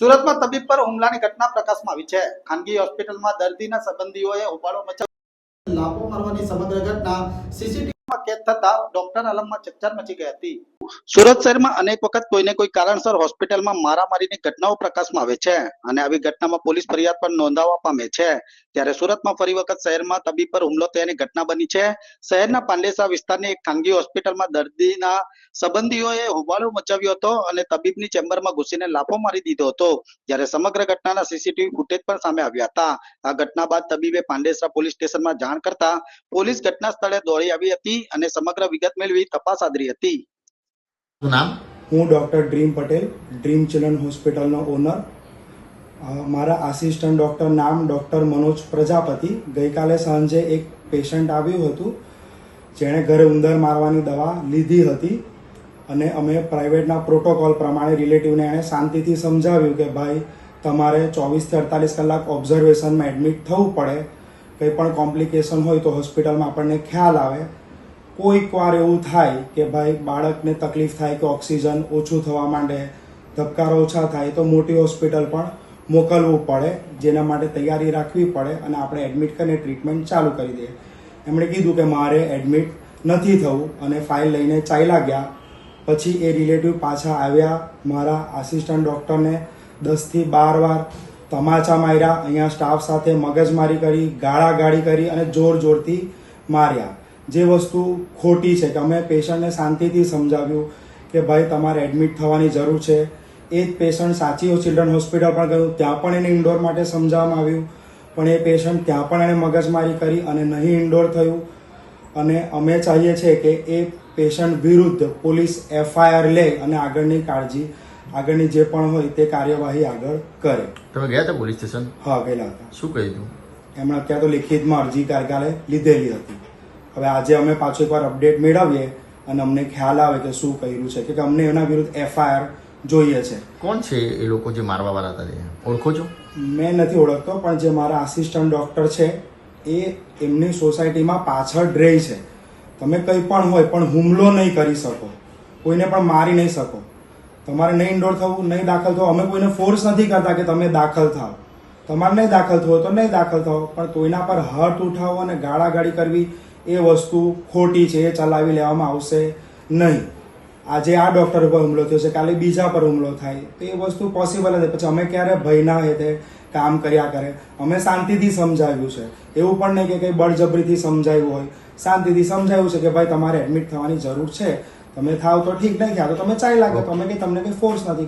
સુરતમાં તબીબ પર હુમલાની ઘટના પ્રકાશમાં આવી છે. ખાનગી હોસ્પિટલમાં દર્દીના સંબંધીઓએ હોબાળો મચાવી લાફો મારવાની સમગ્ર ઘટના સીસીટીવીમાં સુરત શહેરમાં અનેક વખત કોઈને કોઈ કારણસર હોસ્પિટલમાં મારામારીની ઘટનાઓ પ્રકાશમાં આવે છે અને આવી ઘટનામાં પોલીસ ફરિયાદ પણ નોંધાવા પામે છે. ત્યારે સુરતમાં ફરી વખત શહેરમાં તબીબ પર હુમલો થયાની ઘટના બની છે. શહેરના પાંડેસરા વિસ્તારની એક ખાનગી હોસ્પિટલમાં દર્દીના સંબંધીઓએ હોબાળો મચાવ્યો હતો અને તબીબની ચેમ્બરમાં ઘૂસીને લાફો મારી દીધો હતો. જ્યારે સમગ્ર ઘટનાના સીસીટીવી ફૂટેજ પણ સામે આવ્યા હતા. આ ઘટના બાદ તબીબે પાંડેસરા પોલીસ સ્ટેશનમાં જાણ કરતા પોલીસ ઘટના સ્થળે દોડી આવી હતી. અને સમગ્ર વિગત મેળવી તપાસ આદરી હતી. નામ? હું doctor dream Patel dream children હોસ્પિટલનો ઓનર. મારા આસિસ્ટન્ટ ડૉક્ટર નામ ડૉક્ટર મનોજ પ્રજાપતિ. ગઈકાલે સાંજે એક પેશન્ટ આવ્યું હતું જેણે ઘરે ઉંદર મારવાની દવા લીધી હતી અને અમે પ્રાઇવેટના પ્રોટોકોલ પ્રમાણે રિલેટિવને એણે શાંતિથી સમજાવ્યું કે ભાઈ તમારે ચોવીસથી અડતાલીસ કલાક ઓબ્ઝર્વેશનમાં એડમિટ થવું પડે. કંઈ પણ કોમ્પ્લિકેશન હોય તો હોસ્પિટલમાં આપણને ખ્યાલ આવે. કોઈક વાર એવું થાય કે ભાઈ બાળકને તકલીફ થાય કે ઓક્સિજન ઓછું થવા માંડે, ધબકારા ઓછા થાય, તો મોટી હોસ્પિટલ પણ મોકલવું પડે, જેના માટે તૈયારી રાખવી પડે અને આપણે એડમિટ કરીને ટ્રીટમેન્ટ ચાલુ કરી દઈએ. એમણે કીધું કે મારે એડમિટ નથી થવું અને ફાઇલ લઈને ચાલ્યા ગયા. પછી એ રિલેટિવ પાછા આવ્યા. મારા આસિસ્ટન્ટ ડૉક્ટરને દસથી બાર વાર તમાચા માર્યા. અહીંયા સ્ટાફ સાથે મગજમારી કરી, ગાળાગાળી કરી અને જોર જોરથી માર્યા. જે વસ્તુ ખોટી છે કે અમે પેશન્ટને શાંતિથી સમજાવ્યું કે ભાઈ તમારે એડમિટ થવાની જરૂર છે. એ જ પેશન્ટ સાચી ચિલ્ડ્રન હોસ્પિટલ પણ ગયું ત્યાં પણ એને ઇન્ડોર માટે સમજાવવામાં આવ્યું. પણ એ પેશન્ટ ત્યાં પણ એણે મગજમારી કરી અને નહીં ઇન્ડોર થયું. અને અમે ચાહીએ છીએ કે એ પેશન્ટ વિરુદ્ધ પોલીસ એફઆઈઆર લે અને આગળની કાળજી આગળની જે પણ હોય તે કાર્યવાહી આગળ કરે. તમે ગયા હતા પોલીસ સ્ટેશન? હા ગયેલા હતા. શું કહ્યું એમણે અત્યારે તો લિખિતમાં અરજી કાર્યકાલે લીધેલી હતી. હવે આજે અમે પાછો એકવાર અપડેટ મેળવીએ અને અમને ખ્યાલ આવે કે શું કર્યું છે. કે અમને એના વિરુદ્ધ એફઆઈઆર જોઈએ છે. કોણ છે એ લોકો જે મારવા વાળા હતા ઓળખો છો? મેં નથી ઓળખતો પણ જે મારા આસિસ્ટન્ટ ડૉક્ટર છે એ એમની સોસાયટીમાં પાછળ રહે છે. તમે કંઈ પણ હોય પણ હુમલો નહીં કરી શકો. કોઈને પણ મારી નહીં શકો. તમારે નહીં ઇન્ડોર થવું નહીં દાખલ થવું અમે કોઈને ફોર્સ નથી કરતા કે તમે દાખલ થાઓ. તમારે નહીં દાખલ થવો તો નહીં દાખલ થાઓ પણ કોઈના પર હર્ટ ઉઠાવવો અને ગાળાગાળી કરવી એ વસ્તુ ખોટી છે એ ચલાવી લેવામાં આવશે નહીં. આજે આ ડૉક્ટર ઉપર હુમલો થયો છે કાલે બીજા પર હુમલો થાય. તો એ વસ્તુ પોસિબલ હતી પછી અમે ક્યારે ભયના હેતે કામ કર્યા કરે. અમે શાંતિથી સમજાવ્યું છે. એવું પણ નહીં કે કંઈ બળજબરીથી સમજાવ્યું હોય. શાંતિથી સમજાવ્યું છે કે ભાઈ તમારે એડમિટ થવાની જરૂર છે. તમે થાવ તો ઠીક નહીં થયા તો તમે ચાલી લાગો તમે કંઈ તમને કંઈ ફોર્સ નથી